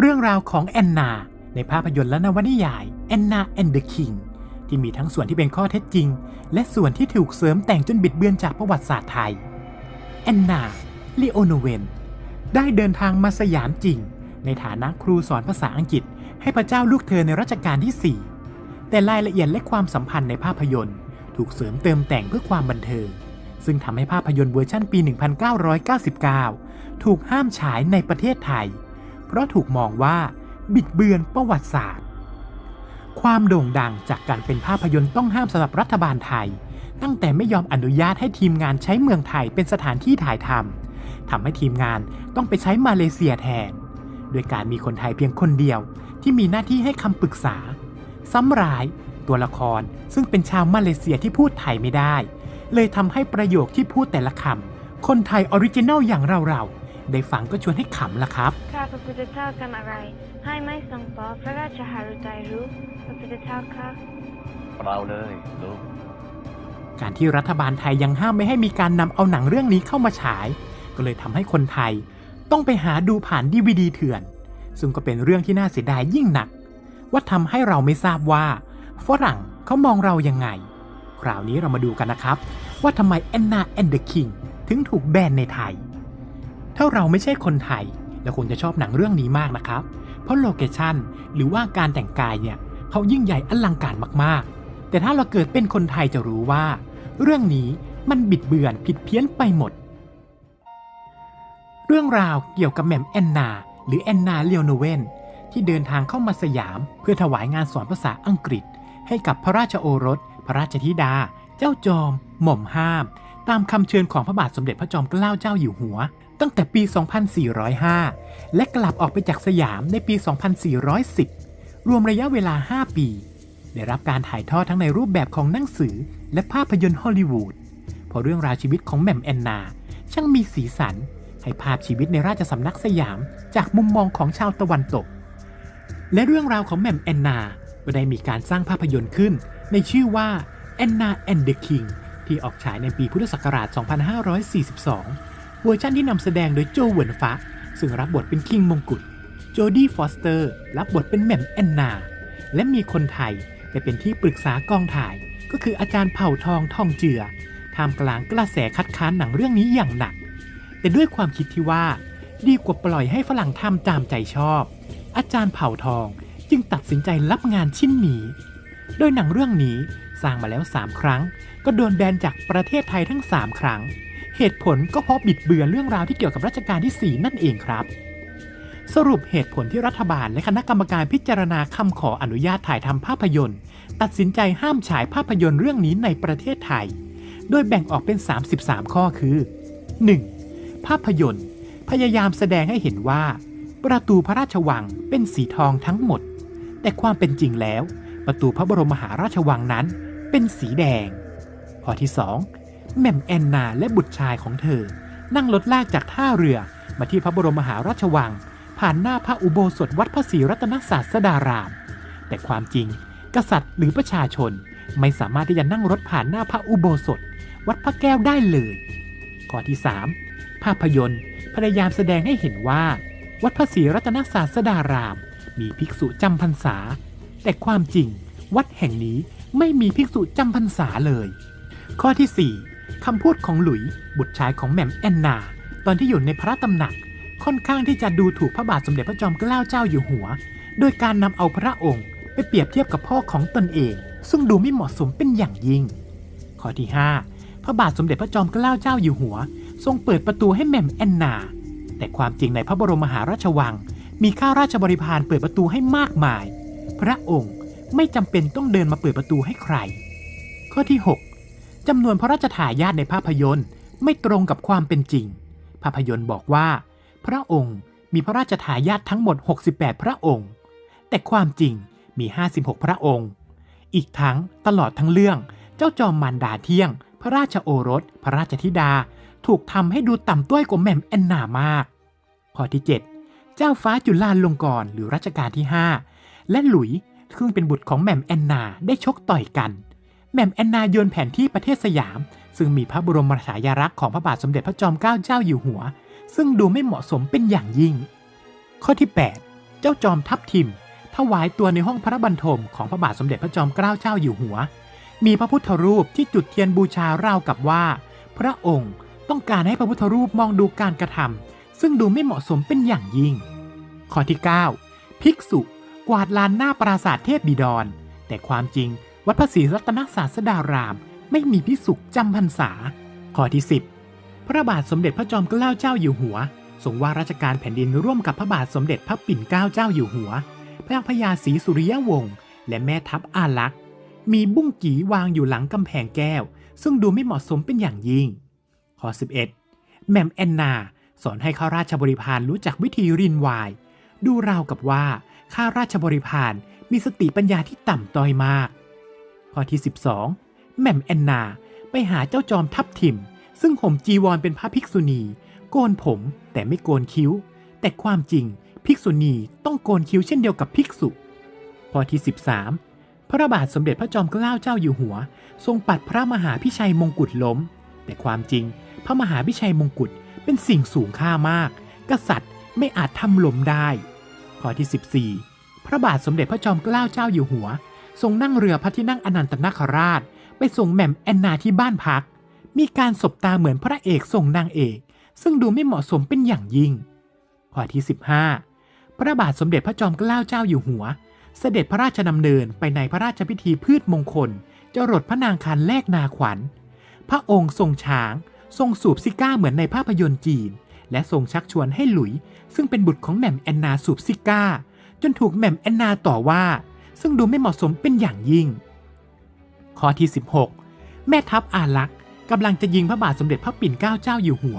เรื่องราวของแอนนา ในภาพยนตร์และนวนิยายแอนนาแอนเดอะคิงที่มีทั้งส่วนที่เป็นข้อเท็จจริง และส่วนที่ถูกเสริมแต่งจนบิดเบือนจากประวัติศาสตร์ไทย แอนนาลีโอโนเวนได้เดินทางมาสยามจริง ในฐานะครูสอนภาษาอังกฤษ ให้พระเจ้าลูกเธอในรัชกาลที่ 4 แต่รายละเอียดและความสัมพันธ์ในภาพยนตร์ ถูกเสริมเติมแต่งเพื่อความบันเทิง ซึ่งทำให้ภาพยนตร์เวอร์ชันปี 1999 ถูกห้ามฉายในประเทศไทย เพราะถูกมองว่าบิดเบือนประวัติศาสตร์ ความโด่งดังจากการเป็นภาพยนตร์ต้องห้ามสำหรับรัฐบาลไทย ตั้งแต่ไม่ยอมอนุญาตให้ทีมงานใช้เมืองไทยเป็นสถานที่ถ่ายทำทำให้ทีมงานต้องไปใช้มาเลเซียแทน โดยการมีคนไทยเพียงคนเดียว ที่มีหน้าที่ให้คำปรึกษา ซ้ำร้าย ตัวละครซึ่งเป็นชาวมาเลเซียที่พูดไทยไม่ได้ เลยทำให้ประโยคที่พูดแต่ละคำคนไทยออริจินัลอย่างเราๆ ได้ฟังก็ชวนให้ขำละครับ ข้าพระพุทธเจ้าทำอะไร ให้ไม่ทรงปอพระราชหฤทัยรู้พระพุทธเจ้าค่ะเปล่าเลยลูกการที่รัฐบาลไทยยังห้ามไม่ให้มีการนำเอาหนังเรื่องนี้เข้ามาฉาย ก็เลยทำให้คนไทย ต้องไปหาดูผ่านดีวดีเถื่อน ซึ่งก็เป็นเรื่องที่น่าเสียดายยิ่งหนัก ว่าทำให้เราไม่ทราบว่าฝรั่งเขามองเรายังไง คราวนี้เรามาดูกันนะครับ ว่าทำไมแอนนาแอนเดอะคิงถึงถูกแบนในไทย ถ้าเราไม่ใช่คนไทยเราคงจะชอบหนังเรื่องนี้มากนะครับ เพราะโลเคชั่นหรือว่าการแต่งกายเนี่ยเขายิ่งใหญ่อลังการมากๆ แต่ถ้าเราเกิดเป็นคนไทยจะรู้ว่า เรื่องนี้มันบิดเบือนผิดเพี้ยนไปหมด เรื่องราวเกี่ยวกับแหม่มแอนนา หรือแอนนาเลียวโนเวนที่เดินทางเข้ามาสยาม เพื่อถวายงานสอนภาษาอังกฤษ ให้กับพระราชโอรส พระราชธิดา เจ้าจอม หม่อมห้าม ตามคำเชิญของพระบาทสมเด็จพระจอมเกล้าเจ้าอยู่หัว ตั้งแต่ปี 2405 และกลับออกไปจากสยามในปี 2410 รวมระยะเวลา 5 ปี ได้รับการถ่ายทอดทั้งในรูปแบบของหนังสือ และภาพยนตร์ฮอลลีวูดเพราะเรื่องราวชีวิตของแหม่มแอนนา ช่างมีสีสัน ให้ภาพชีวิตในราชสำนักสยามจากมุมมองของชาวตะวันตก และเรื่องราวของแหม่มแอนนาก็ได้มีการสร้างภาพยนตร์ขึ้น ในชื่อว่าแอนนาแอนเดอะคิงที่ออกฉายในปีพุทธศักราช 2542 เวอร์ชันที่นำแสดงโดยโจเหวินฟ้าซึ่งรับบทเป็นคิงมงกุฎโจดี้ฟอสเตอร์รับบทเป็นแหม่มแอนนา และมีคนไทยไปเป็นที่ปรึกษากองถ่าย ก็คืออาจารย์เผ่าทองทองเจือท่ามกลางกระแสคัดค้านหนังเรื่องนี้อย่างหนัก แต่ด้วยความคิดที่ว่า ดีกว่าปล่อยให้ฝรั่งทำตามใจชอบ อาจารย์เผ่าทองจึงตัดสินใจรับงานชิ้นนี้ โดยหนังเรื่องนี้สร้างมาแล้ว 3 ครั้ง ก็โดนแบนจากประเทศไทยทั้ง 3 ครั้ง เหตุผลก็เพราะบิดเบือนเรื่องราวที่เกี่ยวกับรัชกาลที่ 4 นั่นเองครับ สรุปเหตุผลที่รัฐบาลและคณะกรรมการพิจารณาคำขออนุญาตถ่ายทำภาพยนตร์ ตัดสินใจห้ามฉายภาพยนตร์เรื่องนี้ในประเทศไทย โดยแบ่งออกเป็น 33 ข้อคือ 1. ภาพยนตร์ พยายามแสดงให้เห็นว่า ประตูพระราชวังเป็นสีทองทั้งหมด แต่ความเป็นจริงแล้ว ประตูพระบรมมหาราชวังนั้น เป็นสีแดง ข้อที่ 2 แหม่มแอนนาและบุตรชายของเธอ นั่งรถลากจากท่าเรือมาที่พระบรมมหาราชวัง ผ่านหน้าพระอุโบสถวัดพระศรีรัตนศาสดาราม แต่ความจริง กษัตริย์หรือประชาชนไม่สามารถที่จะนั่งรถผ่านหน้าพระอุโบสถ วัดพระแก้วได้เลยข้อที่ 3 ภาพยนตร์พยายามแสดงให้เห็นว่า วัดพระศรีรัตนศาสดาราม มีภิกษุจำพรรษา แต่ความจริง วัดแห่งนี้ไม่มีภิกษุจำพรรษาเลย ข้อที่ 4 คำพูดของหลุยบุตรชายของแหม่มแอนนา ตอนที่อยู่ในพระตำหนัก ค่อนข้างที่จะดูถูกพระบาทสมเด็จพระจอมเกล้าเจ้าอยู่หัว โดยการนำเอาพระองค์ ไปเปรียบเทียบกับพ่อของตนเอง ซึ่งดูไม่เหมาะสมเป็นอย่างยิ่ง ข้อที่ 5 พระบาทสมเด็จพระจอมเกล้าเจ้าอยู่หัว ทรงเปิดประตูให้แหม่มแอนนา แต่ความจริงในพระบรมมหาราชวัง มีข้าราชบริพารเปิดประตูให้มากมาย พระองค์ไม่จำเป็นต้องเดินมาเปิดประตูให้ใคร ข้อที่ 6 จำนวนพระราชทายาทในภาพยนตร์ไม่ตรงกับความเป็นจริง ภาพยนตร์บอกว่า พระองค์มีพระราชทายาททั้งหมด 68 พระองค์ แต่ความจริงมี 56 พระองค์ อีกทั้งตลอดทั้งเรื่องเจ้าจอมมารดาเที่ยง พระราชโอรส พระราชธิดา ถูกทำให้ดูต่ำต้อยกว่าแหม่มแอนนามาก ข้อที่ 7 เจ้าฟ้าจุฬาลงกรณ์หรือรัชกาลที่ 5 และหลุยซึ่งเป็นบุตรของแหม่มแอนนาได้ชกต่อยกัน แหม่มแอนนาโยนแผนที่ประเทศสยาม ซึ่งมีพระบรมฉายาลักษณ์ของพระบาทสมเด็จพระจอมเกล้าเจ้าอยู่หัว ซึ่งดูไม่เหมาะสมเป็นอย่างยิ่ง ข้อที่8จ้าจอมทัพทิมถวายตัวในห้องพระบรรทมของพระบาทสมเด็จพระจอมเกล้าเจ้าอยู่หัว มีพระพุทธรูปที่จุดเทียนบูชาราวกับว่า พระองค์ต้องการให้พระพุทธรูปมองดูการกระทำซึ่งดูไม่เหมาะสมเป็นอย่างยิ่ง ข้อที่ 9 ภิกษุ กวาดลานหน้าปราสาทเทพบิดร แต่ความจริง วัดพระศรีรัตนศาสดาราม ไม่มีภิกษุจำพรรษา ข้อที่ 10 พระบาทสมเด็จพระจอมเกล้าเจ้าอยู่หัวทรงว่าราชการแผ่นดินร่วมกับพระบาทสมเด็จพระปิ่นเกล้าเจ้าอยู่หัว พระพญาศรีสุริยวงศ์และแม่ทัพอาลักษ์มีบุ้งกีวางอยู่หลังกำแพงแก้ว ซึ่งดูไม่เหมาะสมเป็นอย่างยิ่ง ข้อ 11แหม่มแอนนา สอนให้ข้าราชบริพารรู้จักวิธีรินวาย ดูราวกับว่าข้าราชบริพารมีสติปัญญาที่ต่ำต้อยมาก ข้อที่ 12 แหม่มแอนนาไปหาเจ้าจอมทัพทิม ซึ่งห่มจีวรเป็นพระภิกษุณี โกนผมแต่ไม่โกนคิ้ว แต่ความจริงภิกษุณีต้องโกนคิ้วเช่นเดียวกับภิกษุ ข้อที่ 13 พระบาทสมเด็จพระจอมเกล้าเจ้าอยู่หัว ทรงปัดพระมหาพิชัยมงกุฎล้ม แต่ความจริง พระมหาพิชัยมงกุฎเป็นสิ่งสูงค่ามาก กษัตริย์ไม่อาจทำล้มได้ ข้อที่ 14 พระบาทสมเด็จพระจอมเกล้าเจ้าอยู่หัว ทรงนั่งเรือพระที่นั่งอนันตนาคราช ไปส่งแหม่มแอนนาที่บ้านพัก มีการสบตาเหมือนพระเอกส่งนางเอก ซึ่งดูไม่เหมาะสมเป็นอย่างยิ่ง ข้อที่ 15 พระบาทสมเด็จพระจอมเกล้าเจ้าอยู่หัว เสด็จพระราชดำเนินไปในพระราชพิธีพืชมงคลจรดพระนางคันแลกนาขวัญ พระองค์ทรงช้าง ทรงสูบซิก้าเหมือนในภาพยนตร์จีน และทรงชักชวนให้หลุย ซึ่งเป็นบุตรของแหม่มแอนนาสูบซิก้า จนถูกแหม่มแอนนาต่อว่า ซึ่งดูไม่เหมาะสมเป็นอย่างยิ่ง ข้อที่ 16 แม่ทัพอาลักษ์กำลังจะยิงพระบาทสมเด็จพระปิ่นเกล้าเจ้าอยู่หัว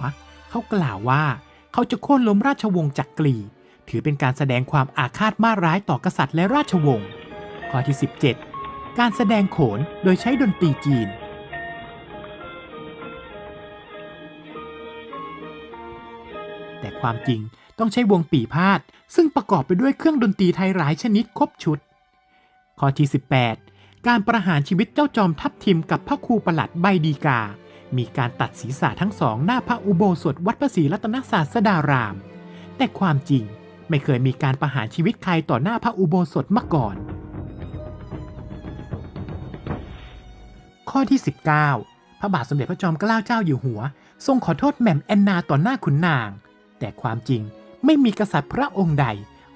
เขากล่าวว่าเขาจะโค่นล้มราชวงศ์จักรี ถือเป็นการแสดงความอาฆาตมาร้ายต่อกษัตริย์และราชวงศ์ ข้อที่ 17 การแสดงโขนโดยใช้ดนตรีจีนแต่ความจริงต้องใช้วงปีพาดซึ่งประกอบไปด้วยเครื่องดนตรีไทยหลายชนิดครบชุด ข้อที่ 18 การประหารชีวิตเจ้าจอมทัพทิมกับพระครูประหลัดใบดีกา มีการตัดศีรษะทั้งสองหน้าพระอุโบสถวัดพระศรีรัตนศาสดาราม แต่ความจริงไม่เคยมีการประหารชีวิตใครต่อหน้าพระอุโบสถมาก่อน ข้อที่ 19 พระบาทสมเด็จพระจอมเกล้าเจ้าอยู่หัว ทรงขอโทษแหม่มแอนนาต่อหน้าขุนนาง แต่ความจริงไม่มีกษัตริย์พระองค์ใด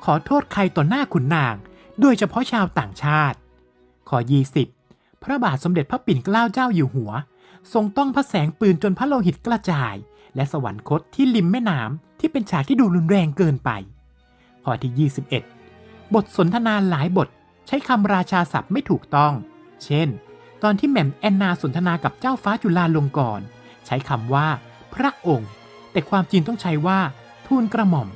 ขอโทษใครต่อหน้าขุนนาง โดยเฉพาะชาวต่างชาติ ข้อ 20 พระบาทสมเด็จพระปิ่นเกล้าเจ้าอยู่หัว ทรงต้องพระแสงปืนจนพระโลหิตกระจาย และสวรรคตที่ริมแม่น้ำที่เป็นฉากที่ดูรุนแรงเกินไป ข้อที่ 21 บทสนทนาหลายบทใช้คำราชาศัพท์ไม่ถูกต้อง เช่น ตอนที่แหม่มแอนนาสนทนากับเจ้าฟ้าจุฬาลงกรณ์ใช้คำว่า พระองค์ แต่ความจริงต้องใช้ว่า ทูลกระหม่อม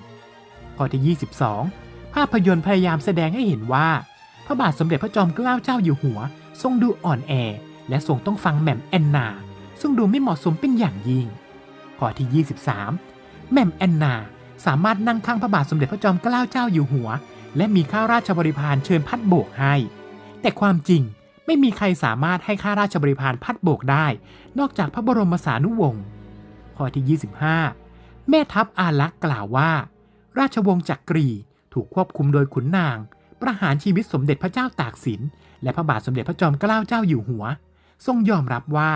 ข้อที่ 22 ภาพยนตร์พยายามแสดงให้เห็นว่า พระบาทสมเด็จพระจอมเกล้าเจ้าอยู่หัว ทรงดูอ่อนแอ และทรงต้องฟังแหม่มแอนนา ซึ่งดูไม่เหมาะสมเป็นอย่างยิ่งข้อที่ 23 แหม่มแอนนา สามารถนั่งข้างพระบาทสมเด็จพระจอมเกล้าเจ้าอยู่หัว และมีข้าราชบริพารเชิญพัดโบกให้ แต่ความจริงไม่มีใครสามารถให้ข้าราชบริพารพัดโบกได้ นอกจากพระบรมสานุวงศ์ข้อที่ 25 แม่ทัพอาลักษ์กล่าวว่า ราชวงศ์จักรี ถูกควบคุมโดยขุนนาง ประหารชีวิตสมเด็จพระเจ้าตากสิน และพระบาทสมเด็จพระจอมเกล้าเจ้าอยู่หัว ทรงยอมรับว่า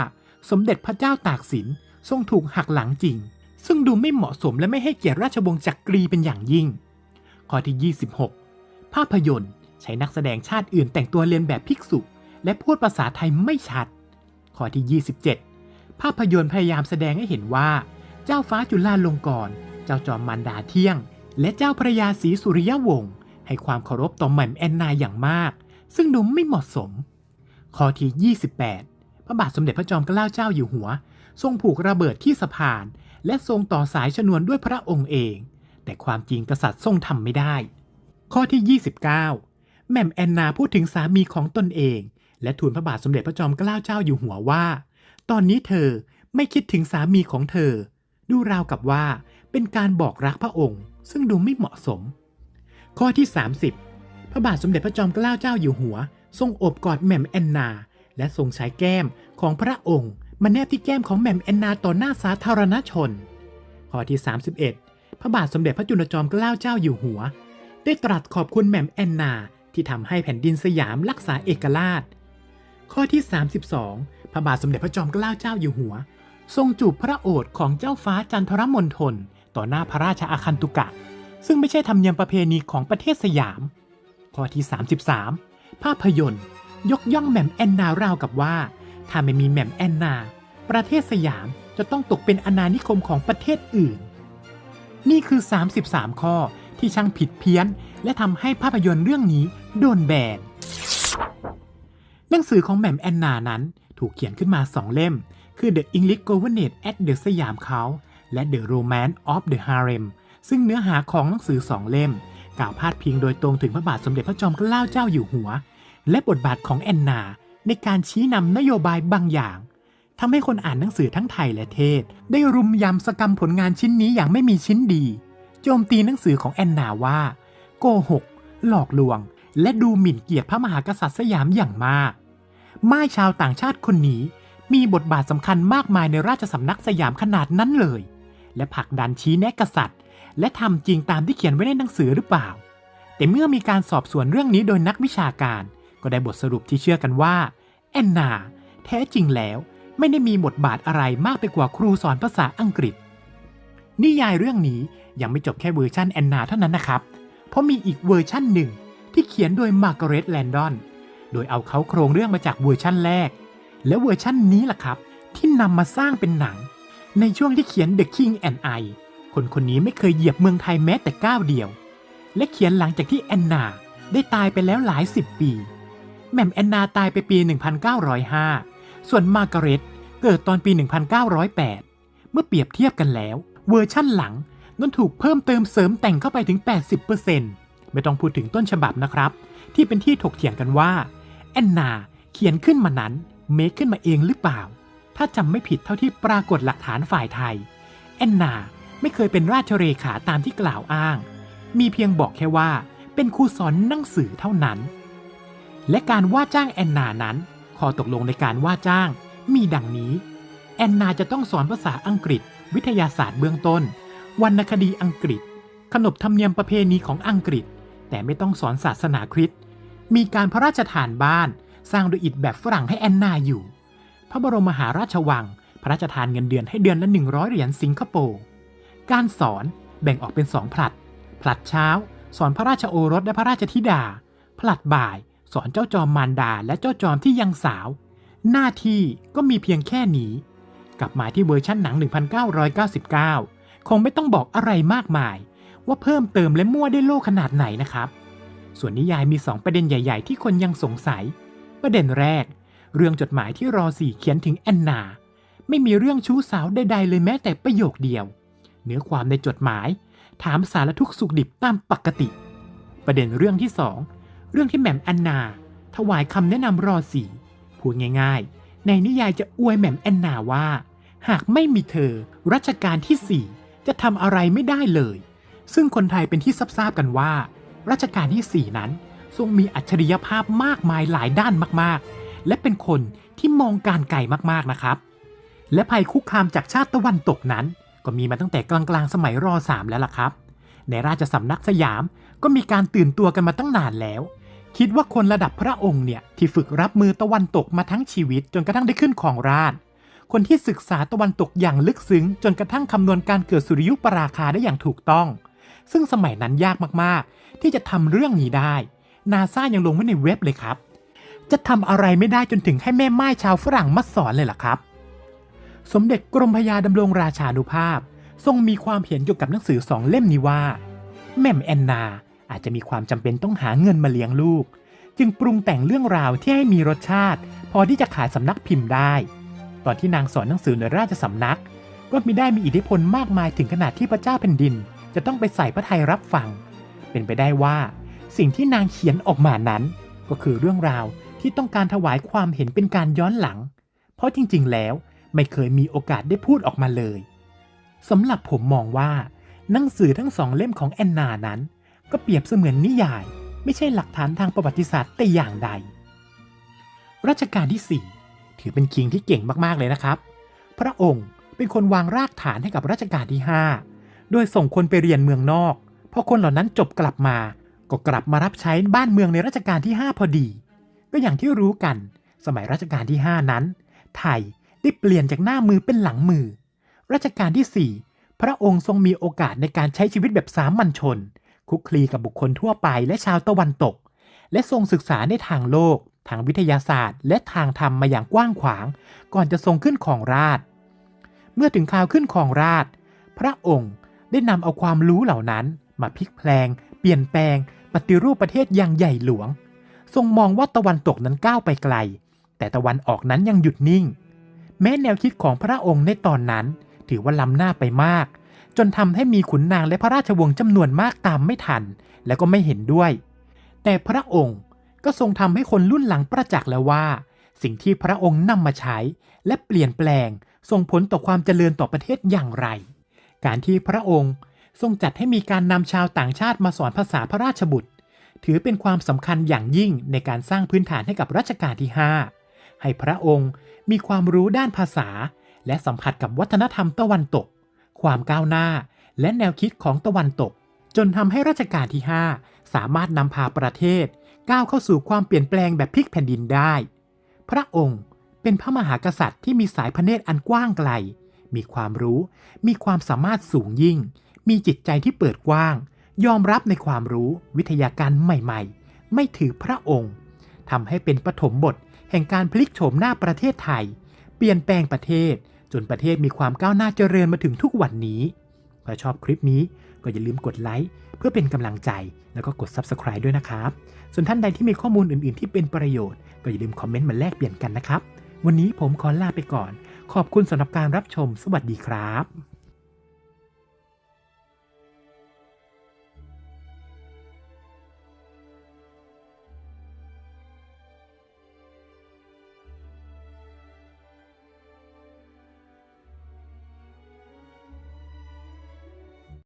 สมเด็จพระเจ้าตากสินทรงถูกหักหลังจริง ซึ่งดูไม่เหมาะสมและไม่ให้เกียรติราชวงศ์จักรีเป็นอย่างยิ่ง ข้อที่ 26 ภาพยนตร์ ใช้นักแสดงชาติอื่นแต่งตัวเลียนแบบภิกษุ และพูดภาษาไทยไม่ชัด ข้อที่ 27 ภาพยนตร์พยายามแสดงให้เห็นว่า เจ้าฟ้าจุฬาลงกรณ์ เจ้าจอมมันดาเที่ยง และเจ้าพระยาศรีสุริยวงศ์ให้ความเคารพต่อแหม่มแอนนาอย่างมาก ซึ่งดูไม่เหมาะสม ข้อที่ 28 พระบาทสมเด็จพระจอมเกล้าเจ้าอยู่หัว ทรงผูกระเบิดที่สะพาน และทรงต่อสายชนวนด้วยพระองค์เอง แต่ความจริงกษัตริย์ทรงทำไม่ได้ ข้อที่ 29 แม่มแอนนาพูดถึงสามีของตนเอง และทูลพระบาทสมเด็จพระจอมเกล้าเจ้าอยู่หัวว่า ตอนนี้เธอไม่คิดถึงสามีของเธอ ดูราวกับว่าเป็นการบอกรักพระองค์ ซึ่งดูไม่เหมาะสม ข้อที่ 30 พระบาทสมเด็จพระจอมเกล้าเจ้าอยู่หัว ทรงโอบกอดแหม่มแอนนา และทรงใช้แก้มของพระองค์มาแนบที่แก้มของแหม่มแอนนาต่อหน้าสาธารณชน ข้อที่ 31 พระบาทสมเด็จพระจุลจอมเกล้าเจ้าอยู่หัว ได้ตรัสขอบคุณแหม่มแอนนาที่ทำให้แผ่นดินสยามรักษาเอกราช ข้อที่ 32 พระบาทสมเด็จพระจอมเกล้าเจ้าอยู่หัว ทรงจูบพระโอษฐ์ของเจ้าฟ้าจันทรมณฑล ต่อหน้าพระราชอาคันตุกะ ซึ่งไม่ใช่ธรรมเนียมประเพณีของประเทศสยาม ข้อที่ 33 ภาพยนตร์ ยกย่องแหม่มแอนนาราวกับว่า ถ้าไม่มีแหม่มแอนนา ประเทศสยามจะต้องตกเป็นอาณานิคมของประเทศอื่น นี่คือ 33 ข้อที่ช่างผิดเพี้ยน และทำให้ภาพยนตร์เรื่องนี้โดนแบนหนังสือของแหม่มแอนนานั้นถูกเขียนขึ้นมาสองเล่ม คือ The English Governess at the Siam Court และ The Romance of the Harem ซึ่งเนื้อหาของหนังสือสองเล่ม กล่าวพาดพิงโดยตรงถึงพระบาทสมเด็จพระจอมเกล้าเจ้าอยู่หัว และบทบาทของแอนนา ในการชี้นำนโยบายบางอย่างทำให้คนอ่านหนังสือทั้งไทยและเทศ ได้รุมยำสกรรมผลงานชิ้นนี้อย่างไม่มีชิ้นดี โจมตีหนังสือของแอนนาว่า โกหก หลอกลวง และดูหมิ่นเกียรติพระมหากษัตริย์สยามอย่างมากม่ายชาวต่างชาติคนนี้มีบทบาทสำคัญมากมายในราชสำนักสยามขนาดนั้นเลย และผลักดันชี้แนะกษัตริย์ และทำจริงตามที่เขียนไว้ในหนังสือหรือเปล่า แต่เมื่อมีการสอบสวนเรื่องนี้โดยนักวิชาการ ก็ได้บทสรุปที่เชื่อกันว่า แอนนา แท้จริงแล้ว ไม่ได้มีบทบาทอะไรมากไปกว่าครูสอนภาษาอังกฤษ นิยายเรื่องนี้ยังไม่จบแค่เวอร์ชันแอนนาเท่านั้นนะครับ เพราะมีอีกเวอร์ชันหนึ่งที่เขียนโดยมาร์กาเร็ตแลนดอน โดยเอาเขาโครงเรื่องมาจากเวอร์ชั่นแรก และเวอร์ชั่นนี้ล่ะครับ ที่นำมาสร้างเป็นหนัง ในช่วงที่เขียน The King and I คนคนนี้ไม่เคยเหยียบเมืองไทยแม้แต่ก้าวเดียว และเขียนหลังจากที่แอนนาได้ตายไปแล้วหลายสิบปีแหม่มแอนนาตายไปปี 1905 ส่วนมาร์กาเร็ตเกิดตอนปี 1908 เมื่อเปรียบเทียบกันแล้ว เวอร์ชั่นหลังนั้นถูกเพิ่มเติมเสริมแต่งเข้าไปถึง 80%ไม่ต้องพูดถึงต้นฉบับนะครับ ที่เป็นที่ถกเถียงกันว่าแอนนาเขียนขึ้นมานั้นเมคขึ้นมาเองหรือเปล่า ถ้าจำไม่ผิดเท่าที่ปรากฏหลักฐานฝ่ายไทย แอนนาไม่เคยเป็นราชเรขาตามที่กล่าวอ้าง มีเพียงบอกแค่ว่าเป็นครูสอนหนังสือเท่านั้น และการว่าจ้างแอนนานั้นข้อตกลงในการว่าจ้าง มีดังนี้ แอนนาจะต้องสอนภาษาอังกฤษ วิทยาศาสตร์เบื้องต้น วรรณคดีอังกฤษ ขนบธรรมเนียมประเพณีของอังกฤษ แต่ไม่ต้องสอนศาสนาคริสต์มีการพระราชทานบ้าน สร้างโดยอิฐแบบฝรั่งให้แอนนาอยู่ พระบรมมหาราชวัง พระราชทานเงินเดือนให้เดือนละ 100 เหรียญสิงคโปร์ การสอนแบ่งออกเป็นสองผลัด ผลัดเช้า สอนพระราชโอรสและพระราชธิดา ผลัดบ่าย สอนเจ้าจอมมารดาและเจ้าจอมที่ยังสาว หน้าที่ก็มีเพียงแค่นี้ กลับมาที่เวอร์ชันหนัง 1999 คงไม่ต้องบอกอะไรมากมาย ว่าเพิ่มเติมและมั่วได้โลกขนาดไหนนะครับ ส่วนนิยายมี 2 ประเด็นใหญ่ ๆ ที่คนยังสงสัย ประเด็นแรก เรื่องจดหมายที่รอสี่เขียนถึงแอนนา ไม่มีเรื่องชู้สาวใดๆเลยแม้แต่ประโยคเดียว เนื้อความในจดหมาย ถามสารทุกสุขดิบตามปกติ ประเด็นเรื่องที่สองเรื่องที่แหม่มแอนนา ถวายคำแนะนำรอสี่พูดง่ายๆ ในนิยายจะอวยแหม่มแอนนาว่า หากไม่มีเธอรัชกาลที่สี่จะทำอะไรไม่ได้เลย ซึ่งคนไทยเป็นที่ทราบกันว่า รัชกาลที่4นั้น ทรงมีอัจฉริยภาพมากมายหลายด้านมากๆ และเป็นคนที่มองการไกลมากๆนะครับ และภัยคุกคามจากชาติตะวันตกนั้น ก็มีมาตั้งแต่กลางๆสมัยรอ3แล้วล่ะครับ ในราชสำนักสยามก็มีการตื่นตัวกันมาตั้งนานแล้ว คิดว่าคนระดับพระองค์เนี่ยที่ฝึกรับมือตะวันตกมาทั้งชีวิตจนกระทั่งได้ขึ้นของราชคนที่ศึกษาตะวันตกอย่างลึกซึ้ง จนกระทั่งคำนวณการเกิดสุริยุปราคาได้อย่างถูกต้อง ซึ่งสมัยนั้นยากมากๆ ที่จะทำเรื่องนี้ได้ นาซายังลงไว้ในเว็บเลยครับ จะทำอะไรไม่ได้จนถึงให้แม่ไม้ชาวฝรั่งมาสอนเลยล่ะครับ สมเด็จกรมพยาดำรงราชานุภาพ ทรงมีความเห็นเกี่ยวกับหนังสือสองเล่มนี้ว่า แม่มแอนนาอาจจะมีความจำเป็นต้องหาเงินมาเลี้ยงลูก จึงปรุงแต่งเรื่องราวที่ให้มีรสชาติ พอที่จะขายสำนักพิมพ์ได้ ตอนที่นางสอนหนังสือในราชสำนัก ก็มิได้มีอิทธิพลมากมายถึงขนาดที่พระเจ้าแผ่นดิน จะต้องไปใส่พระทัยรับฟัง เป็นไปได้ว่า สิ่งที่นางเขียนออกมานั้น ก็คือเรื่องราว ที่ต้องการถวายความเห็นเป็นการย้อนหลัง เพราะจริงๆ แล้วไม่เคยมีโอกาสได้พูดออกมาเลยสำหรับผมมองว่า หนังสือทั้งสองเล่มของแอนนานั้น ก็เปรียบเสมือนนิยาย ไม่ใช่หลักฐานทางประวัติศาสตร์แต่อย่างใด รัชกาลที่ 4 ถือเป็นคิงที่เก่งมากๆเลยนะครับ พระองค์เป็นคนวางรากฐานให้กับรัชกาลที่ 5 โดยส่งคนไปเรียนเมืองนอกพอคนเหล่านั้นจบกลับมา ก็กลับมารับใช้บ้านเมืองในรัชกาลที่ 5 พอดี ก็อย่างที่รู้กัน สมัยรัชกาลที่ 5 นั้น ไทยได้เปลี่ยนจากหน้ามือเป็นหลังมือ รัชกาลที่ 4 พระองค์ทรงมีโอกาสในการใช้ชีวิตแบบสามัญชน คุกคลีกับบุคคลทั่วไปและชาวตะวันตก และทรงศึกษาในทางโลก ทางวิทยาศาสตร์ และทางธรรมมาอย่างกว้างขวาง ก่อนจะทรงขึ้นของราช เมื่อถึงคราวขึ้นของราช พระองค์ได้นำเอาความรู้เหล่านั้น มาพลิกแพลง เปลี่ยนแปลง ปฏิรูปประเทศอย่างใหญ่หลวง ทรงมองว่าตะวันตกนั้นก้าวไปไกล แต่ตะวันออกนั้นยังหยุดนิ่ง แม้แนวคิดของพระองค์ในตอนนั้น ถือว่าล้ำหน้าไปมาก จนทำให้มีขุนนางและพระราชวงศ์จำนวนมากตามไม่ทัน และก็ไม่เห็นด้วย แต่พระองค์ก็ทรงทำให้คนรุ่นหลังประจักษ์แล้วว่า สิ่งที่พระองค์นำมาใช้ และเปลี่ยนแปลงส่งผลต่อความเจริญต่อประเทศอย่างไร การที่พระองค์ทรงจัดให้มีการนำชาวต่างชาติมาสอนภาษาพระราชบุตร ถือเป็นความสำคัญอย่างยิ่งในการสร้างพื้นฐานให้กับรัชกาลที่ 5 ให้พระองค์มีความรู้ด้านภาษา และสัมผัสกับวัฒนธรรมตะวันตก ความก้าวหน้า และแนวคิดของตะวันตก จนทำให้รัชกาลที่ 5 สามารถนำพาประเทศ ก้าวเข้าสู่ความเปลี่ยนแปลงแบบพลิกแผ่นดินได้ พระองค์เป็นพระมหากษัตริย์ที่มีสายพระเนตรอันกว้างไกล มีความรู้ มีความสามารถสูงยิ่ง มีจิตใจที่เปิดกว้าง ยอมรับในความรู้วิทยาการใหม่ๆ ไม่ถือพระองค์ทำให้เป็นปฐมบทแห่งการพลิกโฉมหน้าประเทศไทย เปลี่ยนแปลงประเทศ จนประเทศมีความก้าวหน้าเจริญมาถึงทุกวันนี้ถ้าชอบคลิปนี้ก็อย่าลืมกดไลค์เพื่อเป็นกำลังใจแล้วก็กด Subscribe ด้วยนะครับ ส่วนท่านใดที่มีข้อมูลอื่นๆ ที่เป็นประโยชน์ ก็อย่าลืมคอมเมนต์มาแลกเปลี่ยนกันนะครับ วันนี้ผมขอลาไปก่อน ขอบคุณสำหรับการรับชม สวัสดีครับ